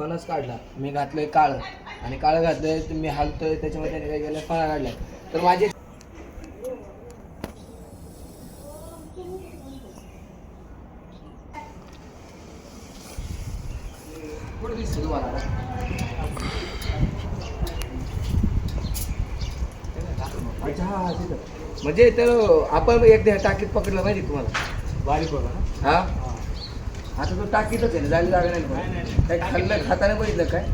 फणस काढला मी घातलंय काळं. आणि काळं घातलंय तर मी हालतोय त्याच्यामध्ये त्याने काय केलं फणा काढलाय तर माझे कुठं दिसतं तुम्हाला? अच्छा हा तिथं. म्हणजे तर आपण एकदा टाकीत पकडलं माहिती तुम्हाला. बारीक बघा हा? आता तो टाकीतच आहे ना जायला जागा नाही. काय खाल्लं खाताना बघितलं काय?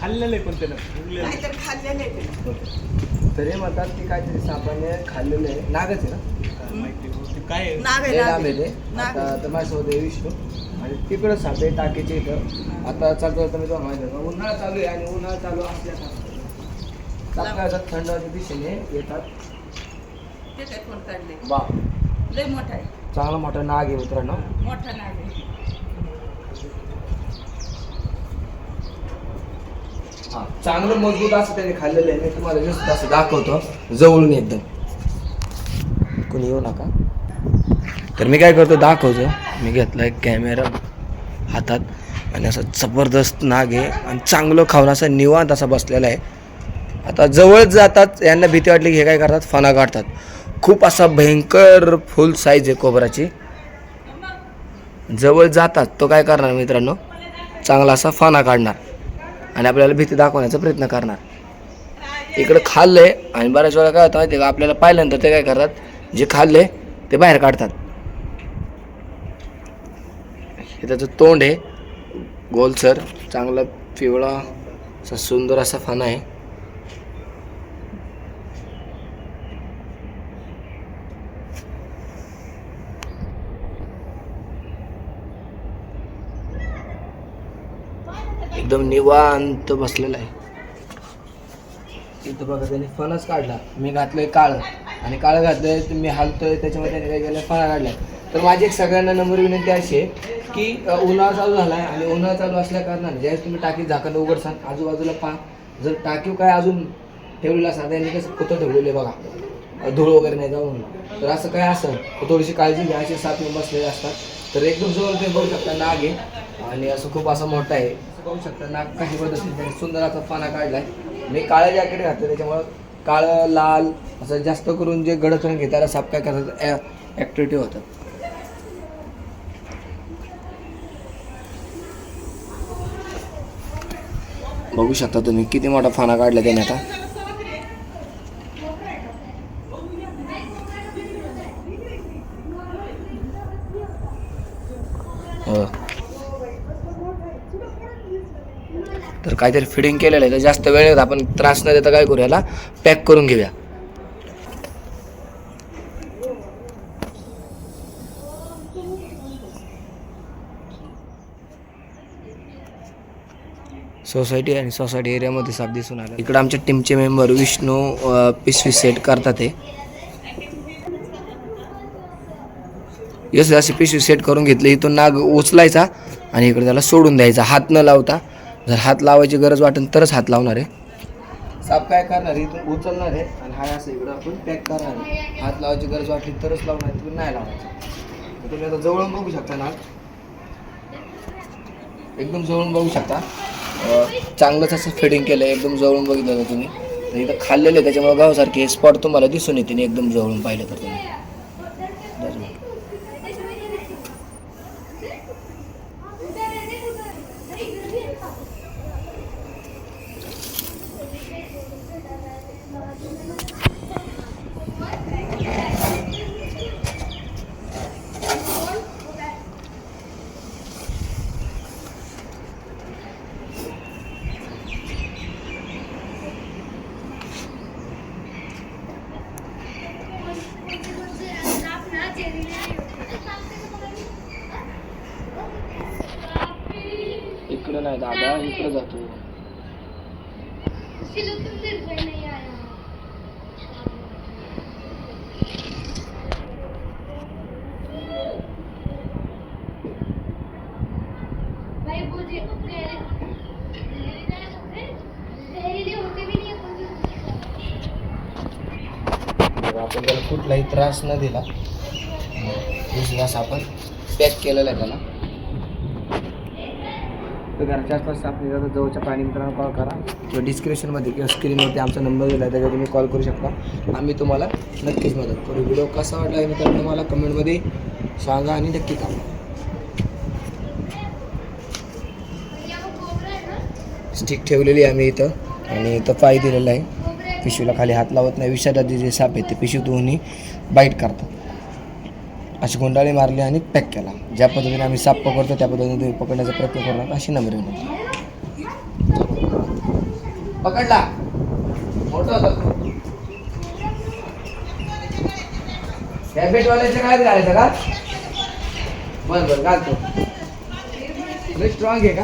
खाल्लेलं आहे पण त्यानं. फुगलेलं आहे. नाहीतर खाल्लेले ते. तर हे म्हणतात की काहीतरी सामान्य खाल्लेलं आहे. नागच आहे ना? काय माहिती बहुतेक काय आहे? नाग आहे, नाग लांब आहे आहे. ते. नाग आता आहे. तर माझ्यासोबत आहे विष्णू. आणि तिकडं सापे टाकीचे इथं. आता चालतो चालतो मी तुम्हाला माहिती आहे. उन्हाळा चालू आहे आणि उन्हाळा चालू असल्याचा सकाळचा थंड दिशेने येतात. ते काय कोण काढले वा. लय मोठा आहे. चांगला मोठा नाग आहे मित्रांनो. मोठा नाग आहे. हा चांगलं मजबूत असं त्याने खाल्लेलं आहे. मी तुम्हाला जस्ट असं दाखवतो. जवळून एकदम. कोणी येऊ नका. तर मी काय करतो दाखवतो. मी घेतला एक कॅमेरा हातात. आणि असं जबरदस्त नाग आहे. आणि चांगलं खाऊन असा निवांत असा बसलेला आहे. आता जवळ जातात. यांना भीती वाटली की हे काय करतात? फणा काढतात. खूप असा भयंकर फुल साईज आहे कोबराची. जवळ जातात. तो काय करणार मित्रांनो? चांगला असा फणा काढणार. आणि आपल्याला भीती दाखवण्याचा प्रयत्न करणार. इकडं खाल्लंय आणि बऱ्याच वेळा काय होतं माहिती आहे का आपल्याला पाहिल्यानंतर ते काय करतात जे खाल्ले ते बाहेर काढतात. हे त्याचं तोंड आहे. गोलसर चांगला पिवळा असा सुंदर असा फणा आहे. एकदम निवांत बसलेला आहे. इथं बघा त्याने फणस काढला. मी घातलंय काळं. आणि काळं घातलंय मी हालतोय त्याच्यामध्ये त्याने काय केलं फणा काढलाय. तर माझी एक सगळ्यांना नंबर विनंती अशी आहे की उन्हाळा चालू झाला आहे आणि उन्हाळा चालू असल्या कारणाने ज्यावेळेस तुम्ही टाकी झाकण उघडसान आजूबाजूला पहा. जर टाकीव काय अजून ठेवलेलं असा त्यांनी कसं कुठं ठेवलेलं आहे बघा. धूळ वगैरे नाही जाऊन तर असं काय असेल तर थोडीशी काळजी घ्या असे सात बसलेले असतात. तर एकदम जवळ ते बघू शकता नाग आहे. आणि असं खूप असं मोठं आहे. बघू शकता नाक काही पद्धतीने त्याने सुंदर असा पाना काढलाय. मी काळं जॅकेट घातलं त्याच्यामुळं काळं लाल असं जास्त करून जे गडद रंग घेतात साप काय करतात ॲक्टिव्हिटी होतात. बघू शकता तुम्ही किती मोठा फाना काढला त्याने आता हो. तर काहीतरी फिडिंग केलेलं आहे तर जास्त वेळ आपण त्रास न देता काय करू याला पॅक करून घेऊया. सोसायटी आणि सोसायटी एरियामध्ये साप दिसून आला. इकडं आमच्या टीमचे मेंबर विष्णू पिशवी सेट करतात ते यस अशी पिशवी सेट करून घेतली. इथून नाग उचलायचा आणि इकडे त्याला सोडून द्यायचा. हात न लावता. जर हात लावायची गरज वाटेल तरच हात लावणार आहे. साप काय करणार इथून उचलणार आहे आणि हा असं इकडं आपण पॅक करणार आहे. हात लावायची गरज वाटली तरच लावणार तुम्ही नाही लावायचं. तुम्ही आता जवळून बघू शकता ना. एकदम जवळून बघू शकता. चांगलंच असं फिडिंग केलं आहे एकदम जवळून बघितलं तर तुम्ही. तर इथं खाल्लेलं आहे त्याच्यामुळे गावसारखे हे स्पॉट तुम्हाला दिसून येते एकदम जवळून पाहिलं तर तुम्ही. इकडं नाही दादा. इकडं जातो. आपण त्याला कुठलाही त्रास न दिला. आपण पॅक केलेला आहे त्याला. तर घराच्या आसपास आपण जर जवळच्या प्राणी मित्रांना कॉल करा. किंवा डिस्क्रिप्शनमध्ये किंवा स्क्रीनवरती आमचा नंबर दिला आहे त्याच्यावर तुम्ही कॉल करू शकता. आम्ही तुम्हाला नक्कीच मदत करू. व्हिडिओ कसा वाटला आहे मित्रांनो मला कमेंटमध्ये सांगा आणि नक्की करा स्टिक ठेवलेली आहे आम्ही इथं आणि इथं पाय दिलेला आहे. पिशवीला खाली हात लावत नाही. विषादा जे साप आहेत ते पिशवी दोन्ही बाईट करतात. अशी गुंडाळी मारली आणि पॅक केला. ज्या पद्धतीने आम्ही साप पकडतो त्या पद्धतीने तुम्ही पकडण्याचा प्रयत्न करणार अशी नम्र विनंती. पकडला. मोठा काय घालायचं का? बरं बरं घालतो. स्ट्रॉंग आहे का?